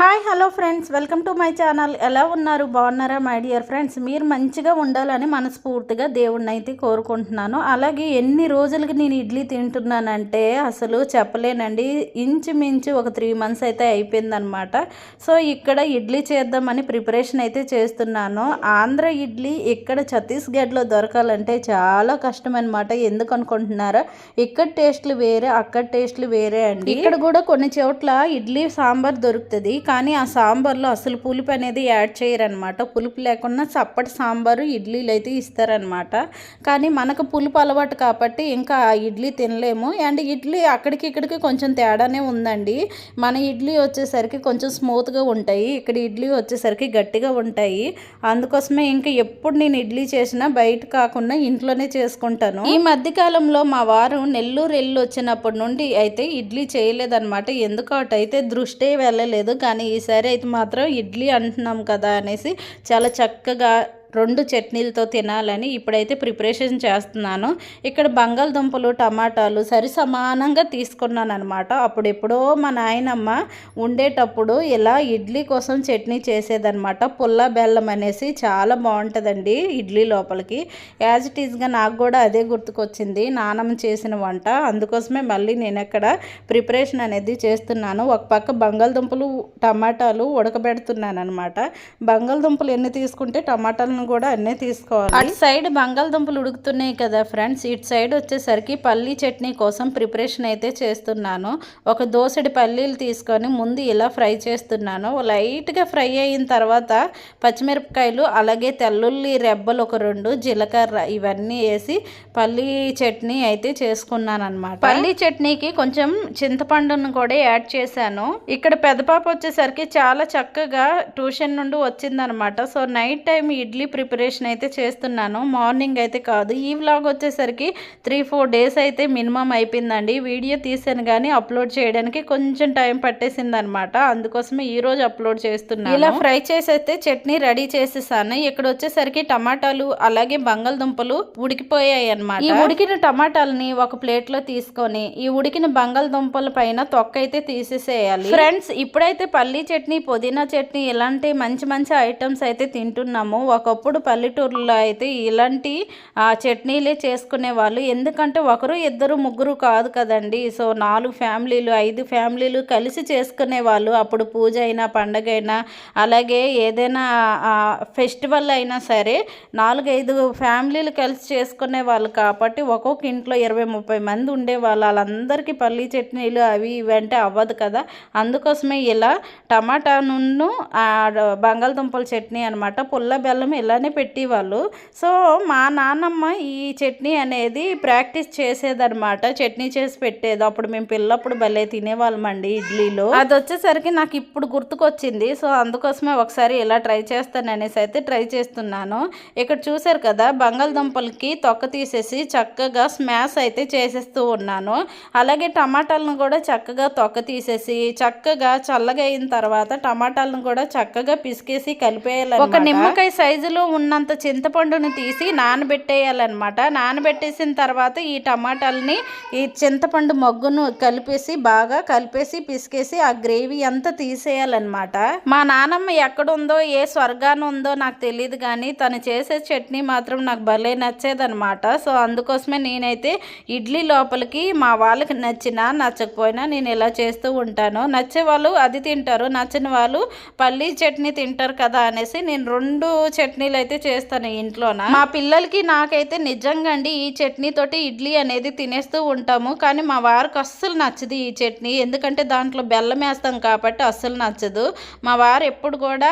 Hi hello friends. Welcome to my channel. ఎలా ఉన్నారు? బాగున్నారా మై డియర్ ఫ్రెండ్స్? మీరు మంచిగా ఉండాలని మనస్ఫూర్తిగా దేవుణ్ణి అయితే కోరుకుంటున్నాను. అలాగే ఎన్ని రోజులకి నేను ఇడ్లీ తింటున్నానంటే అసలు చెప్పలేనండి. ఇంచుమించు ఒక త్రీ మంత్స్ అయితే అయిపోయిందనమాట. సో ఇక్కడ ఇడ్లీ చేద్దామని ప్రిపరేషన్ అయితే చేస్తున్నాను. ఆంధ్ర ఇడ్లీ ఇక్కడ ఛత్తీస్గఢ్లో దొరకాలంటే చాలా కష్టం అనమాట ఎందుకు అనుకుంటున్నారా? ఇక్కడ టేస్ట్లు వేరే అక్కడ టేస్ట్లు వేరే అండి. ఇక్కడ కూడా కొన్ని చోట్ల ఇడ్లీ సాంబార్ దొరుకుతుంది. కానీ ఆ సాంబార్లో అసలు పులుపు అనేది యాడ్ చేయరనమాట. పులుపు లేకుండా చప్పటి సాంబారు ఇడ్లీలు అయితే ఇస్తారనమాట. కానీ మనకు పులుపు అలవాటు కాబట్టి ఇంకా ఆ ఇడ్లీ తినలేము. అండ్ ఇడ్లీ అక్కడికి ఇక్కడికి కొంచెం తేడానే ఉందండి. మన ఇడ్లీ వచ్చేసరికి కొంచెం స్మూత్గా ఉంటాయి. ఇక్కడ ఇడ్లీ వచ్చేసరికి గట్టిగా ఉంటాయి. అందుకోసమే ఇంకా ఎప్పుడు నేను ఇడ్లీ చేసినా బయట కాకుండా ఇంట్లోనే చేసుకుంటాను. ఈ మధ్య కాలంలో మా వారు నెల్లూరు వెళ్ళి వచ్చినప్పటి నుండి అయితే ఇడ్లీ చేయలేదన్నమాట ఎందుకు అటైతే దృష్టి వెళ్ళలేదు. కానీ ఈసారి అయితే మాత్రం ఇడ్లీ అంటున్నాం కదా అనేసి చాలా చక్కగా రెండు చట్నీలతో తినాలని ఇప్పుడైతే ప్రిపరేషన్ చేస్తున్నాను. ఇక్కడ బంగాళదుంపలు టమాటాలు సరి సమానంగా తీసుకున్నాను అనమాట అప్పుడు ఎప్పుడో మా నాయనమ్మ ఉండేటప్పుడు ఇలా ఇడ్లీ కోసం చట్నీ చేసేదనమాట పుల్ల బెల్లం అనేసి చాలా బాగుంటుందండి ఇడ్లీ లోపలికి. యాజ్ ఇట్ ఈస్గా నాకు కూడా అదే గుర్తుకొచ్చింది. నానమ్మ చేసిన వంట. అందుకోసమే మళ్ళీ నేను ఎక్కడ ప్రిపరేషన్ అనేది చేస్తున్నాను. ఒక పక్క బంగాళదుంపలు టమాటాలు ఉడకబెడుతున్నాను అనమాట బంగాళదుంపలు ఎన్ని తీసుకుంటే టమాటాలు టమాటాలను కూడా అన్నీ తీసుకోవాలి. అటు సైడ్ బంగాళదుంపలు ఉడుకుతున్నాయి కదా ఫ్రెండ్స్ ఇటు సైడ్ వచ్చేసరికి పల్లీ చట్నీ కోసం ప్రిపరేషన్ అయితే చేస్తున్నాను. ఒక దోసడి పల్లీలు తీసుకొని ముందు ఇలా ఫ్రై చేస్తున్నాను. లైట్గా ఫ్రై అయిన తర్వాత పచ్చిమిరపకాయలు అలాగే తెల్లుల్లి రెబ్బలు ఒక రెండు జీలకర్ర ఇవన్నీ వేసి పల్లీ చట్నీ అయితే చేసుకున్నాను అనమాట పల్లీ చట్నీకి కొంచెం చింతపండును కూడా యాడ్ చేశాను. ఇక్కడ పెద్ద పాప వచ్చేసరికి చాలా చక్కగా ట్యూషన్ నుండి వచ్చిందనమాట so night time idli preparation అయితే చేస్తున్నాను. మార్నింగ్ అయితే కాదు. ఈ వ్లాగ్ వచ్చేసరికి త్రీ ఫోర్ డేస్ అయితే మినిమం అయిపోయిందండి. వీడియో తీసాను కానీ అప్లోడ్ చేయడానికి కొంచెం టైం పట్టేసింది అనమాట అందుకోసమే ఈ రోజు అప్లోడ్ చేస్తున్నాను. ఇలా ఫ్రై చేసి అయితే చట్నీ రెడీ చేసేసాను. ఇక్కడ వచ్చేసరికి టమాటాలు అలాగే బంగాళదుంపలు ఉడికిపోయాయి అనమాట ఈ ఉడికిన టమాటాలని ఒక ప్లేట్లో తీసుకొని ఈ ఉడికిన బంగాళదుంపల పైన తొక్క అయితే తీసేసేయాలి. ఫ్రెండ్స్ ఇప్పుడైతే పల్లీ చట్నీ పుదీనా చట్నీ ఇలాంటి మంచి మంచి ఐటమ్స్ అయితే తింటున్నాము. ఒకప్పుడు పల్లెటూరులో అయితే ఇలాంటి చట్నీలే చేసుకునే వాళ్ళు. ఎందుకంటే ఒకరు ఇద్దరు ముగ్గురు కాదు కదండి. సో నాలుగు ఫ్యామిలీలు ఐదు ఫ్యామిలీలు కలిసి చేసుకునే వాళ్ళు. అప్పుడు పూజ అయినా పండగ అయినా అలాగే ఏదైనా ఫెస్టివల్ అయినా సరే నాలుగైదు ఫ్యామిలీలు కలిసి చేసుకునే వాళ్ళు. కాబట్టి ఒక్కొక్క ఇంట్లో ఇరవై ముప్పై మంది ఉండేవాళ్ళు వాళ్ళందరికీ పల్లీ చట్నీలు అవి ఇవి అంటే అవ్వదు కదా. అందుకోసమే ఇలా టమాటా నూనె బంగాళదుంపల చట్నీ అనమాట. పుల్ల బెల్లం ఇలానే పెట్టేవాళ్ళు. సో మా నాన్నమ్మ ఈ చట్నీ అనేది ప్రాక్టీస్ చేసేదన్నమాట. చట్నీ చేసి పెట్టేది. అప్పుడు మేము పిల్లప్పుడు భలే తినేవాళ్ళమండి ఇడ్లీలో. అది వచ్చేసరికి నాకు ఇప్పుడు గుర్తుకొచ్చింది. సో అందుకోసమే ఒకసారి ఇలా ట్రై చేస్తాను అనేసి అయితే ట్రై చేస్తున్నాను. ఇక్కడ చూసారు కదా బంగాళదుంపలకి తొక్క తీసేసి చక్కగా స్మాష్ అయితే చేసేస్తూ ఉన్నాను. అలాగే టమాటాలను కూడా చక్కగా తొక్క తీసేసి చక్కగా చల్లగా అయిన తర్వాత టమాటాలను కూడా చక్కగా పిసికేసి కలిపేయాలి ఒక నిమ్మకాయ సైజులో ఉన్నంత చింతపండుని తీసి నానబెట్టేయాలన్నమాట. నానబెట్టేసిన తర్వాత ఈ టమాటాలని ఈ చింతపండు మొగ్గును కలిపేసి బాగా కలిపేసి పిసికేసి ఆ గ్రేవీ అంతా తీసేయాలన్నమాట. మా నానమ్మ ఎక్కడుందో ఏ స్వర్గాన ఉందో నాకు తెలియదు కానీ తను చేసే చట్నీ మాత్రం నాకు భలే నచ్చేదనమాట సో అందుకోసమే నేనైతే ఇడ్లీ లోపలికి మా వాళ్ళకి నచ్చినా నచ్చకపోయినా నేను ఇలా చేస్తూ ఉంటాను. నచ్చే వాళ్ళు అది తింటారు నచ్చని వాళ్ళు పల్లీ చట్నీ తింటారు కదా అనేసి నేను రెండు చట్నీ చట్నీలు అయితే చేస్తాను ఇంట్లోన? మా పిల్లలకి నాకైతే నిజంగా అండి ఈ చట్నీ తోటి ఇడ్లీ అనేది తినేస్తూ ఉంటాము కానీ మా వారికి అస్సలు నచ్చదు ఈ చట్నీ. ఎందుకంటే దాంట్లో బెల్లం వేస్తాం కాబట్టి అస్సలు నచ్చదు. మా వారు ఎప్పుడు కూడా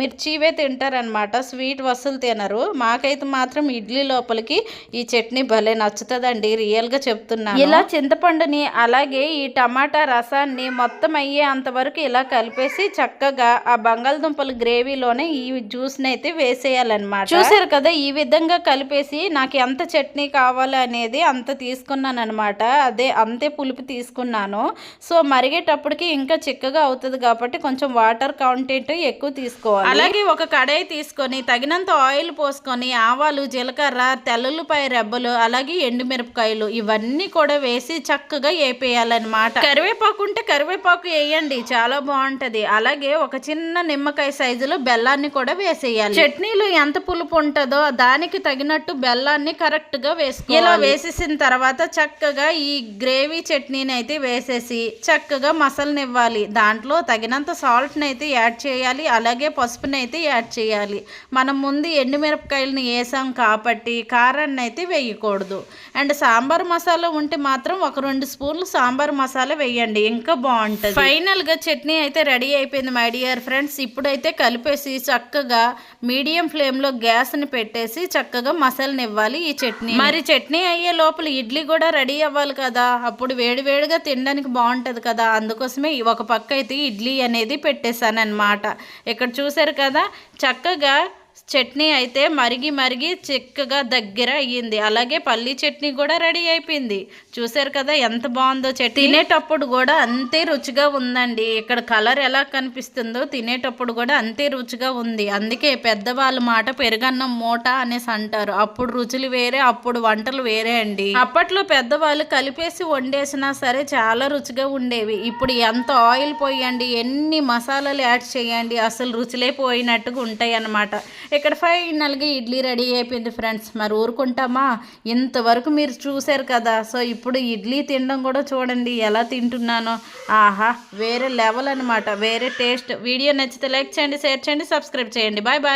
మిర్చివే తింటారనమాట స్వీట్ వస్తువులు తినరు. మాకైతే మాత్రం ఇడ్లీ లోపలికి ఈ చట్నీ భలే నచ్చుతుందండి రియల్గా చెప్తున్నాను. ఇలా చింతపండుని అలాగే ఈ టమాటా రసాన్ని మొత్తం అయ్యే అంతవరకు ఇలా కలిపేసి చక్కగా ఆ బంగాళదుంపల గ్రేవీలోనే ఈ జ్యూస్ని అయితే వేసేయాలన్నమాట చూసారు కదా ఈ విధంగా కలిపేసి నాకు ఎంత చట్నీ కావాలి అనేది అంత తీసుకున్నాను అనమాట అదే అంతే పులుపు తీసుకున్నాను. సో మరిగేటప్పటికి ఇంకా చిక్కగా అవుతుంది కాబట్టి కొంచెం వాటర్ కాంటెంట్ ఎక్కువ తీసుకోవాలి. అలాగే ఒక కడాయి తీసుకొని తగినంత ఆయిల్ పోసుకొని ఆవాలు జీలకర్ర తెల్లుల్లిపాయ రెబ్బలు అలాగే ఎండుమిరపకాయలు ఇవన్నీ కూడా వేసి చక్కగా వేపేయాలన్నమాట కరివేపాకు ఉంటే కరివేపాకు వేయండి చాలా బాగుంటది. అలాగే ఒక చిన్న నిమ్మకాయ సైజులో బెల్లాన్ని కూడా వేసేయాలి. చట్నీలో ఎంత పులుపు ఉంటుందో దానికి తగినట్టు బెల్లాన్ని కరెక్ట్గా వేసుకోవాలి. ఇలా వేసేసిన తర్వాత చక్కగా ఈ గ్రేవీ చట్నీని అయితే వేసేసి చక్కగా మసలనివ్వాలి. దాంట్లో తగినంత సాల్ట్ని అయితే యాడ్ చేయాలి. అలాగే పసుపుని అయితే యాడ్ చేయాలి. మనం ముందు ఎండుమిరపకాయలని వేసాం కాబట్టి కారాన్ని అయితే వేయకూడదు. అండ్ సాంబార్ మసాలా ఉంటే మాత్రం ఒక రెండు స్పూన్లు సాంబార్ మసాలా వేయండి. ఇంకా బాగుంటుంది. ఫైనల్గా చట్నీ అయితే రెడీ అయిపోయింది మై డియర్ ఫ్రెండ్స్. ఇప్పుడైతే కలిపేసి చక్కగా మీడియం ఫ్లేమ్లో గ్యాస్ని పెట్టేసి చక్కగా మసాలానివ్వాలి ఈ చట్నీ. మరి చట్నీ అయ్యే లోపల ఇడ్లీ కూడా రెడీ అవ్వాలి కదా. అప్పుడు వేడివేడిగా తినడానికి బాగుంటుంది కదా. అందుకోసమే ఒక పక్క అయితే ఇడ్లీ అనేది పెట్టేశాను అనమాట ఇక్కడ చూసారు కదా? చక్కగా చట్నీ అయితే మరిగి మరిగి చిక్కగా దగ్గర అయ్యింది. అలాగే పల్లి చట్నీ కూడా రెడీ అయిపోయింది. చూసారు కదా ఎంత బాగుందో చట్నీ. తినేటప్పుడు కూడా అంతే రుచిగా ఉందండి. ఇక్కడ కలర్ ఎలా కనిపిస్తుందో తినేటప్పుడు కూడా అంతే రుచిగా ఉంది. అందుకే పెద్దవాళ్ళ మాట పెరుగన్నం మూట అనేసి అంటారు. అప్పుడు రుచులు వేరే అప్పుడు వంటలు వేరే అండి. అప్పట్లో పెద్దవాళ్ళు కలిపేసి వండేసినా సరే చాలా రుచిగా ఉండేవి. ఇప్పుడు ఎంత ఆయిల్ పోయండి ఎన్ని మసాలాలు యాడ్ చేయండి అసలు రుచిలే పోయినట్టుగా ఉంటాయి అన్నమాట ఇక్కడ ఫైనల్గా ఇడ్లీ రెడీ అయిపోయింది ఫ్రెండ్స్. మరి ఊరుకుంటామా? ఇంతవరకు మీరు చూశారు కదా. సో ఇప్పుడు ఇడ్లీ తినడం కూడా చూడండి ఎలా తింటున్నానో. ఆహా వేరే లెవెల్ అనమాట వేరే టేస్ట్. వీడియో నచ్చితే లైక్ చేయండి షేర్ చేయండి సబ్స్క్రైబ్ చేయండి. Bye bye.